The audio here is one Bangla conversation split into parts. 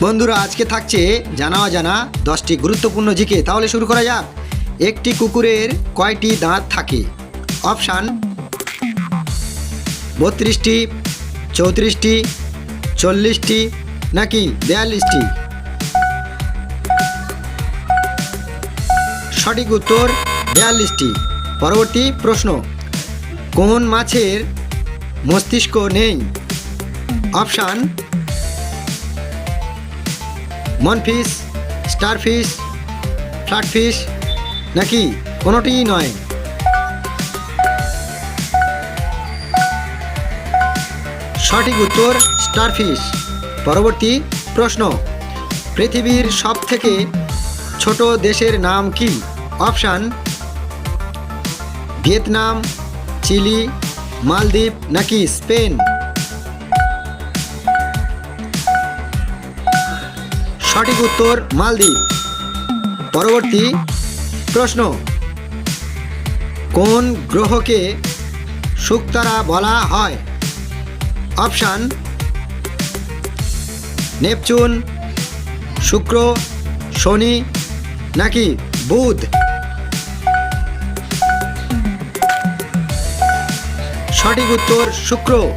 বন্ধুরা, আজকে থাকছে জানা অজানা দশটি গুরুত্বপূর্ণ জিকে। তাহলে শুরু করা যাক। একটি কুকুরের কয়টি দাঁত থাকে? অপশান, বত্রিশটি, চৌত্রিশটি, চল্লিশটি নাকি বিয়াল্লিশটি? সঠিক উত্তর, বিয়াল্লিশটি। পরবর্তী প্রশ্ন, কোন মাছের মস্তিষ্ক নেই? অপশান মনফিশ স্টারফিশ ফ্ল্যাটফিশ নাকি কোনোটিই নয়? সঠিক উত্তর স্টারফিশ পরবর্তী প্রশ্ন। পৃথিবীর সব থেকে ছোট দেশের নাম কি? অপশান, ভিয়েতনাম, চিলি, মালদ্বীপ, নাকি স্পেন? সঠিক উত্তর মালদ্বীপ। পরবর্তী প্রশ্ন। কোন গ্রহকে শুকতারা বলা হয়? অপশান, নেপচুন, শুক্র, শনি নাকি বুধ? সঠিক উত্তর শুক্র।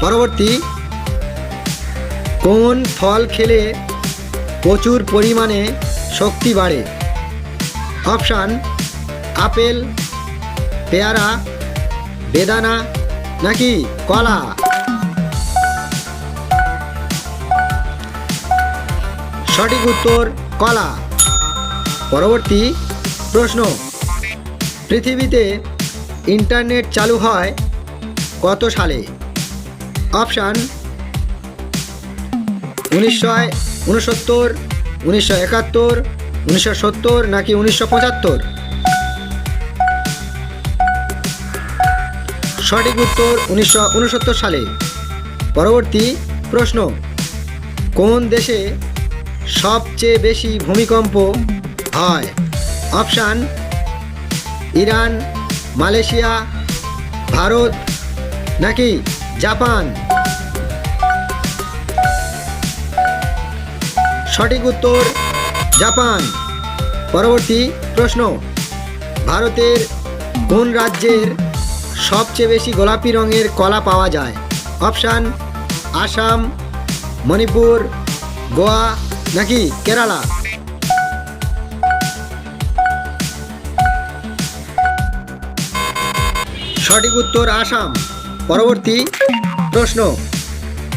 পরবর্তী, কোন ফল খেলে প্রচুর পরিমাণে শক্তি বাড়ে। অপশান, আপেল, পেয়ারা, বেদানা নাকি কলা? সঠিক উত্তর, কলা। পরবর্তী প্রশ্ন। পৃথিবীতে ইন্টারনেট চালু হয় কত সালে? অপশান উনিশশো উনসত্তর, উনিশশো একাত্তর, উনিশশো সত্তর নাকি উনিশশো পঁচাত্তর? সঠিক উত্তর উনিশশো উনসত্তর সালে। পরবর্তী প্রশ্ন, কোন দেশে সবচেয়ে বেশি ভূমিকম্প হয়? অপশান, ইরান, মালয়েশিয়া, ভারত নাকি জাপান? সঠিক উত্তর, জাপান। পরবর্তী প্রশ্ন। ভারতের কোন রাজ্যের সবচেয়ে বেশি গোলাপি রঙের কলা পাওয়া যায়? অপশান, আসাম, মণিপুর, গোয়া নাকি কেরালা? সঠিক উত্তর, আসাম। পরবর্তী প্রশ্ন।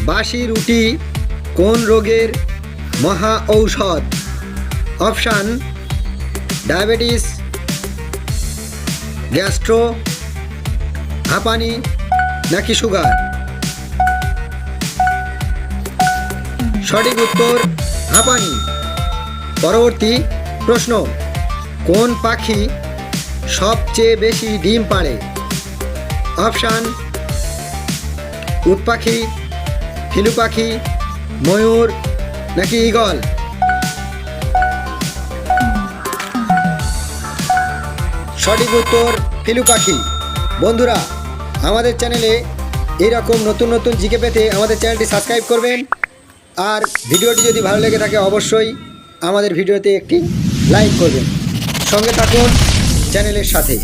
বাসি রুটি কোন রোগের মহা ঔষধ। অপশান, ডায়াবেটিস, গ্যাস্ট্রো, হাঁপানি নাকি সুগার? সঠিক উত্তর, হাঁপানি। পরবর্তী প্রশ্ন, কোন পাখি সবচেয়ে বেশি ডিম পাড়ে? অপশান, উট পাখি পাখি, ময়ূর নাকি ইগল সঠিক উত্তর ফিলু পাখি। বন্ধুরা, আমাদের চ্যানেলে এইরকম নতুন নতুন জিকে পেতে আমাদের চ্যানেলটি সাবস্ক্রাইব করবেন। আর ভিডিওটি যদি ভালো লেগে থাকে, অবশ্যই আমাদের ভিডিওতে একটি লাইক করবেন। সঙ্গে থাকুন চ্যানেলের সাথে।